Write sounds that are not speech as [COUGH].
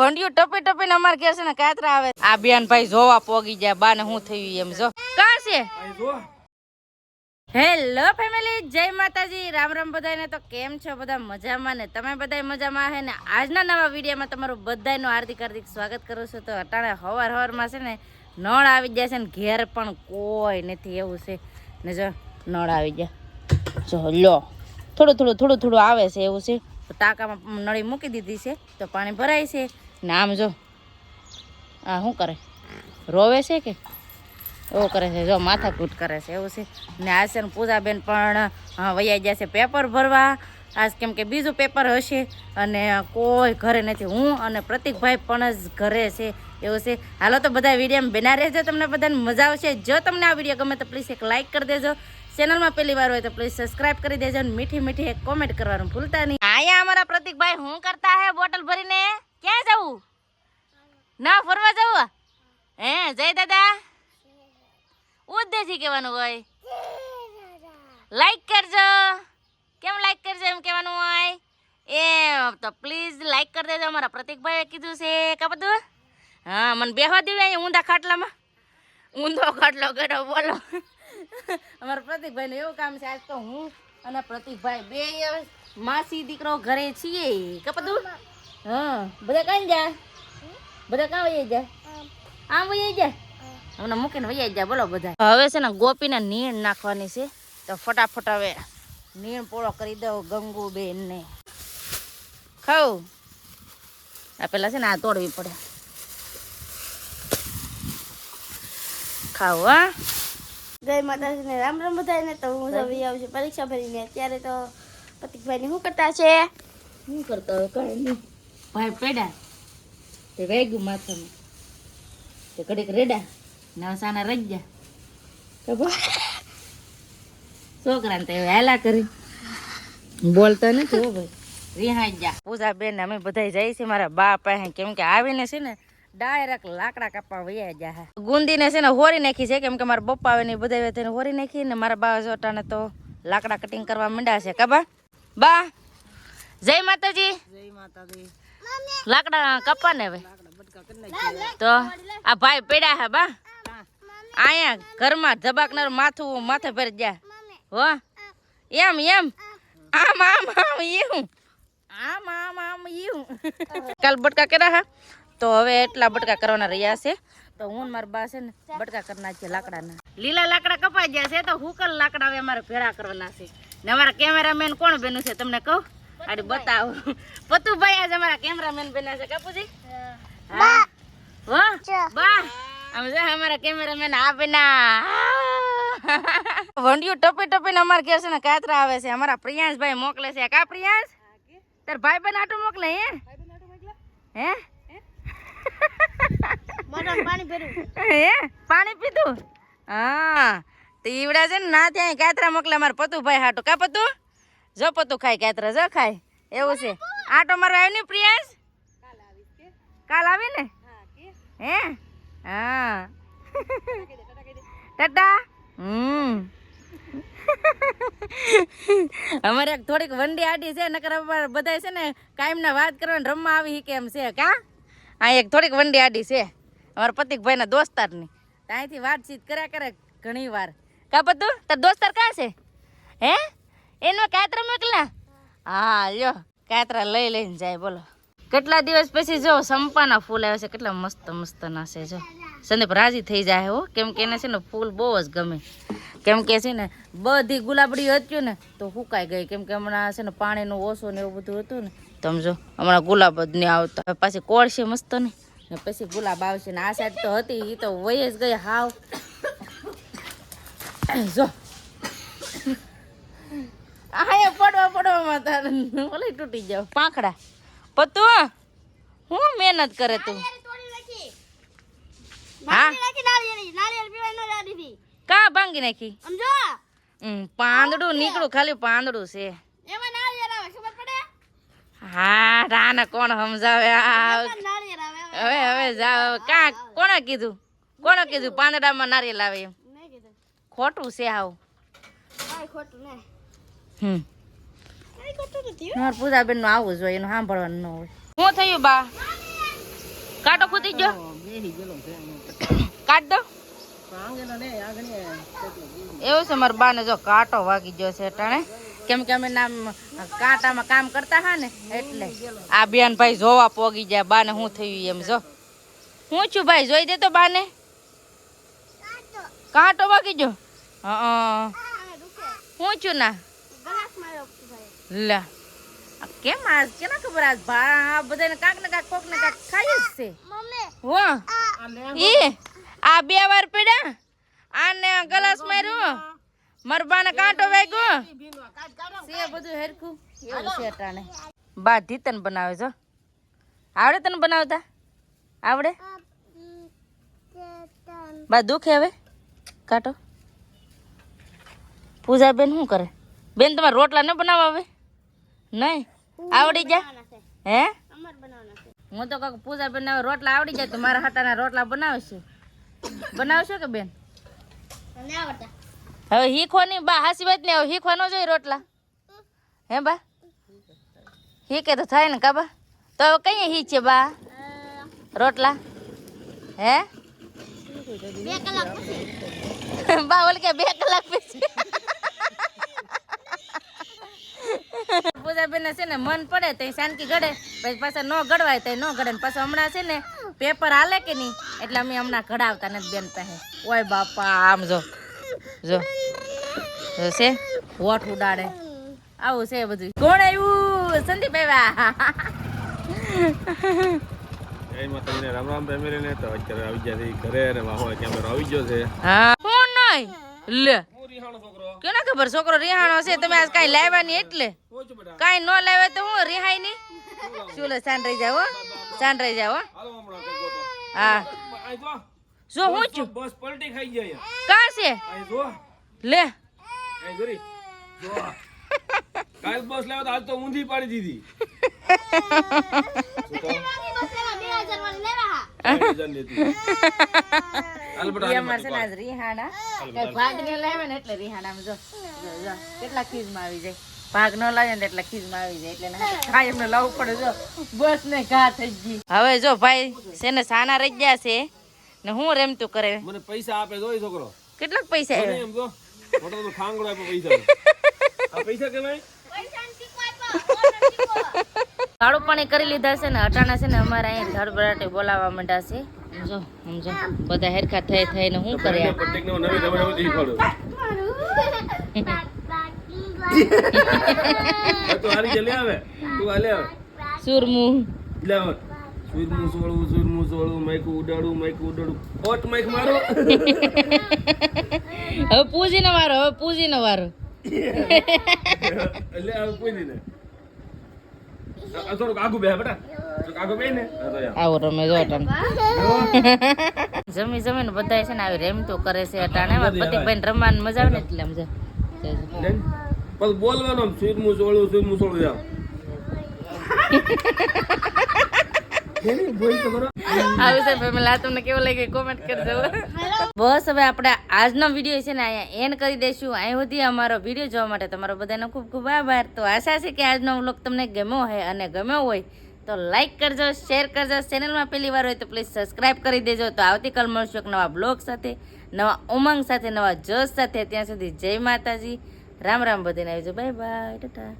વંડિયું ટપે ટપીને અમારે ઘેર છે ને કાતરા આવે આ બેન ભાઈ જોવા પોગી જાય બા ને હું થયું એમ જો. કા છે? હેલો ફેમિલી જય માતાજી. રામ રામ બધાને તો કેમ છો? બધા મજામાં ને? તમે બધા મજામાં હે ને? આજના નવા વિડીયોમાં તમારું બધાનું હાર્દિક હાર્દિક સ્વાગત કરું છું. તો અટાણે હવાર હવારમાં છે ને નળ આવી જાય છે ને ઘેર પણ કોઈ નથી એવું છે. ને જો નળ આવી જાય જો લો. થોડું થોડું થોડું થોડું આવે છે એવું છે. તો ટાંકામાં નળી મૂકી દીધી છે. તો પાણી ભરાય છે. ને આમ જો. આ શું કરે? રોવે છે કે? એવું કરે છે. જો માથાકૂટ કરે છે. એવું છે. ને આ છે પૂજાબેન પણ વૈયા ગયા છે પેપર ભરવા. આજ કેમ કે બીજું પેપર હશે. અને કોઈ ઘરે નથી. હું અને પ્રતિકભાઈ પણ જ ઘરે છે. એવું છે. હાલો તો બધા વીડિયો બના રહેજો તમને બધાને મજા આવશે. જો તમને આ વીડિયો ગમે તો પ્લીઝ એક લાઇક કરી દેજો. ચેનલમાં પહેલી વાર હોય તો પ્લીઝ સબસ્ક્રાઇબ કરી દેજો અને મીઠી મીઠી એક કોમેન્ટ કરવાનું ભૂલતા નહીં. અહીંયા અમારા પ્રતિકભાઈ શું કરતા હે બોટલ ભરીને? ક્યાં જવું? ના, ફરવા જવું હે, જય દાદા. ઉદ્દેશી કહેવાનું હોય. લાઈક કરજો. કેમ લાઈક કરજો એમ કહેવાનું હોય? એ તો પ્લીઝ લાઈક કરી દેજો. અમારા પ્રતિકભાઈએ કીધું છે કા બધું? હા, મને બેહવા દેવી અહીંયા ઊંધા ખાટલામાં. ઊંધો ખાટલો ગયો બોલો. અમારા પ્રતિકભાઈનું એવું કામ છે, આજ તો હું અને પ્રતિકભાઈ બે માસી દીકરો ઘરે છીએ. કા બધું? હા બધા કઈ જાય બધા કાં વહી જાય આમ વહી જાય હમણાં મૂકીને વહી જાય બોલો બધા. હવે છે ને ગોપીને નીણ નાખવાની છે. તો ફટાફટ હવે નીણ પોળો કરી દઉં ગંગુબેન ને ખાવ આ પેલા છે ને આ તોડવી પડે. ખાવ હા. જય માતાજીને રામ રામ બધાને તો હું રવિ આવું છું પરીક્ષા ભરીને. અત્યારે તો પ્રતિકભાઈને શું કરતા છે? શું કરતો હવે કઈ નહીં. ભાઈ પેડા તે વેગ્યું માથામાં તે ઘડીક રેડા નવસાના રહી ગયા. છોકરાને તો હેલા કરી. બોલતા નથી હો ભાઈ. રિહાઈ જા પૂજા બેન અમે બધા જઈએ છીએ મારા બા પાસે કેમ કે આવીને છે ને ડાયરેક્ટ લાકડા કાપવા વૈયા જા હે. ગુંદીને છે ને હોરી નાખી છે કેમ કે મારા પપ્પા આવે ને બધા તેને હોરી નાખી ને મારા બા જોટાને તો લાકડા કટિંગ કરવા માંડ્યા છે કાબા બા જય માતાજી. જય માતાજી. લાકડા કપા ને હવે. તો આ ભાઈ પડ્યા હે બા. અહીંયા ઘરમાં ધબાકનાર માથું માથે ભરી જા હો? એમ એમ? આમ આમ આમ એવું આમ આમ આમ એવું કાલ બટકા કર્યા હા? તો હવે એટલા બટકા કરવાના રહ્યા છે. તો હું મારા બા છે ને બટકા કરી નાખીએ લાકડાના. લીલા લાકડા કપાઈ ગયા છે તો હુકલ લાકડા હવે અમારે ભેળા કરવાના છે. ને અમારા કેમેરામેન કોણ બેનું છે તમને કહું? આડી બતાવો. પતુભાઈ આજ અમારા કેમેરામેન બન્યા છે કાપુજી? હા. બા આમ જો અમારા કેમેરામેન આ બેના વંડિયું ટપી ટપીને અમારે ઘેર છે ને કાતરા આવે છે. અમારા પ્રિયાંશભાઈ મોકલે છે. કા પ્રિયાંશ? તાર ભાઈ બન આટું મોકલે હે? હે? પાણી ભર્યું. હે? પાણી પીધું? હા. તો ઈવડા છે ને ના ત્યાં કાતરા મોકલે પતુ પતુભાઈ હાટું. કા પતુ? જો પતું ખાય, કાતરા જો ખાય. એવું છે. આટો મારો આવ્યો ને પ્રિયાંશ કાલ આવી ને? હે? હા. ટાટા. હમ. અમારે એક થોડીક વંડી આડી છે, નકર બધાય છે ને કાયમના વાત કરવાની રમવા આવી કેમ છે, કા? આ એક થોડીક વંડી આડી છે. અમારા પતિકભાઈના દોસ્તારની. તો અહીંથી વાતચીત કર્યા કરે ઘણી વાર કા પતું? તાર દોસ્તાર ક્યાં છે? હે? એનો મોકલા હા, લ્યો. કાતરા લઈ લઈને જાય, બોલો. કેટલા દિવસ પછી જો સંપાના ફૂલ આવે છે, કેટલા મસ્ત મસ્ત ના છે, જો. સંદીપ રાજી થઈ જાય હો. કેમ કે એને છે ને ફૂલ બહુ જ ગમે. કેમ કે છે ને બધી ગુલાબડી હતી ને તો સુકાઈ ગઈ. કેમ કે હમણાં છે ને પાણીનું ઓછું ને એવું બધું હતું ને. તો સમજો હમણાં ગુલાબ જ નહીં આવતા. પાછી પાછી કોળશે મસ્ત ને. ને પછી ગુલાબ આવશે ને આ સાઈડ તો હતી એ તો વય જ ગઈ હાવ. જો. આયા પડવા પડવામાં તારે. ઓલી તૂટી જાવ. પાંખડા. પતુ હું મહેનત કરે તું? હા? કા ભાંગી નાખી? સમજો? પાંદડું નીકળું ખાલી પાંદડું છે. એમાં નાળિયેર આવે ખબર પડે? હા રાને કોણ સમજાવે? હવે. હવે જાવ કા કોણે કીધું? કોણે કીધું પાંદડામાં નારિયેલ આવે એમ? ખોટું છે આવું. ખોટું નહીં. હમ. ખોટું પૂજાબેનનું આવું જોઈએ એનું સાંભળવાનું ન હોય. શું થયું બા? કાંટો ખૂટી ગયો? કાઢ દો. એવું છે મારા બાને જો કાંટો વાગી ગયો છે અટાણે. કેમ કે અમે નામ કાંટામાં કામ કરતા હા ને એટલે. આ બેન ભાઈ જોવા પોગી જાય બાને શું થયું એમ જો. હું છું ભાઈ જોઈ દે તો બાને. કાંટો વાગી ગયો? હા. હું છું ના. લે. કેમ આજ? કેના ખબર આજ ભા આ બધાને કાક ને કાક કોક ને કાક ખાય જ છે. હો. ઈ આ બે વાર પડ્યા. આને ગ્લાસ માર્યો. મરબાને કાંટો વાગ્યો. સે બધું હેરખું? એવું છે અટાણે. બા ધીતન બનાવે છો આવડે તને બનાવતા? આવડે? બા દુખે હવે? કાંટો? પૂજાબેન શું કરે? બેન તમારે રોટલા ન બનાવવા આવે નહીં? આવડી જાય? હે? હું તો કાંક પૂજા બેન રોટલા આવડી જાય તો મારા હાટાના રોટલા બનાવશે. બનાવશો કે બેન? હવે શીખો નહીં બા હાસી વાત ને હવે શીખવા ન જોઈએ રોટલા. હે બા? શીખે તો થાય ને કાબા તો હવે કઈ હી છે બા? રોટલા? હે? બે કલાક પછી. બા ઓલ કે બે કલાક પછી? પૂજા છે ને મન પડે તો શાંતિ ગળે. પછી પાછા ન ગળવાય તો ન ગળે. પાછા હમણાં છે ને પેપર હાલે કે નહીં? એટલે અમે હમણાં ઘડાવતા નથી બેન પાસે. ઓય બાપા આમ જો. જો. છે હોઠ ઉડાડે. આવું છે બધું. કોણ આવ્યું સંદીપ આવ્યા. જય માતાજીને રામ રામ. ફેમિલીને તો અત્યારે આવી ગયા છે ઘરે અને માહોલ કેમેરો આવી ગયો છે. હા. કોણ નહીં લે. કેને ખબર છોકરો રિહાણો છે? તમે આજ કાંઈ લાવ્યા નહીં એટલે? કાંઈ ન લાવે તો હું રિહાઈ નહીં? શું લે સાંજ રહી જાવ હો. સાંજ રહી જાવ હો. જો. જો હું છું? બસ પલટી ખાઈ જાય કા છે? લે. અહીં કાલ બસ લેવા તો હાલ તો ઊંધી પાડી દીધી. લેવા? અમારે છે ને આજ રિહાણા. ભાગ ન લાવે ને એટલે રિહાણા જો જો, જો કેટલા ખીજમાં આવી જાય. ભાગ ન લાવે ને એટલે ખીજમાં આવી જાય. એટલે એને હાથે લાવવું પડે જો. બસ ને ઘા થઈ ગઈ. હવે જો ભાઈ છે ને સાના રહી ગયા છે. ને હું રેમતું કરે? મને પૈસા આપે જો એ છોકરો. કેટલાક પૈસા મને એમ જો મોટો તો ખાંગડો આપ્યો પૈસા [LAUGHS] આ પૈસા કેવાય પૈસા ને ટીકો આપ્યો કાળું પાણી કરી લીધા છે ને અટાણા છે ને અમારે અહીંયા ધડબડાટી બોલાવવા માંડ્યા છે. સમજો સમજો. બધા હેરખા થઈ થઈને શું કરે સુરમું. સુરમું સોળવું સુરમું સોળવું માઈકું ઉડાડું માઈકું ઉડાડું. ઓટ માઈક મારો. હવે પૂજીનો વારો હવે પૂજીનો વારો. એટલે હવે કોઈ ને આ- આ થોડુંક આગું બે બેટા. આવો રમે જો અટાણે જમી જમીને બધા છે ને આવી રેમતું કરે છે અટાણે પતિકભાઈ રમવાની મજા આવે ને એટલે આમ જો. જો, જો. લે ને. પછી બોલવાનું સુરમું સોળવું સુરમું સોળવું જાવ આવી છે ફેમિલી આ તમને કેવું લાગે કોમેન્ટ કરજો. બસ હવે આપણે આજનો વીડિયો છે ને અહીંયા એન્ડ કરી દઈશું. અહીં સુધી અમારો વીડિયો જોવા માટે તમારો બધાનો ખૂબ ખૂબ આભાર. તો આશા છે કે આજનો વ્લોગ તમને ગમ્યો હોય અને ગમ્યો હોય તો લાઈક કરજો શેર કરજો. ચેનલમાં પહેલી વાર હોય તો પ્લીઝ સબસ્ક્રાઇબ કરી દેજો. તો આવતીકાલ મળશું એક નવા બ્લોગ સાથે નવા ઉમંગ સાથે નવા જોશ સાથે. ત્યાં સુધી જય માતાજી. રામ રામ બધીને આવજો. By bye Tata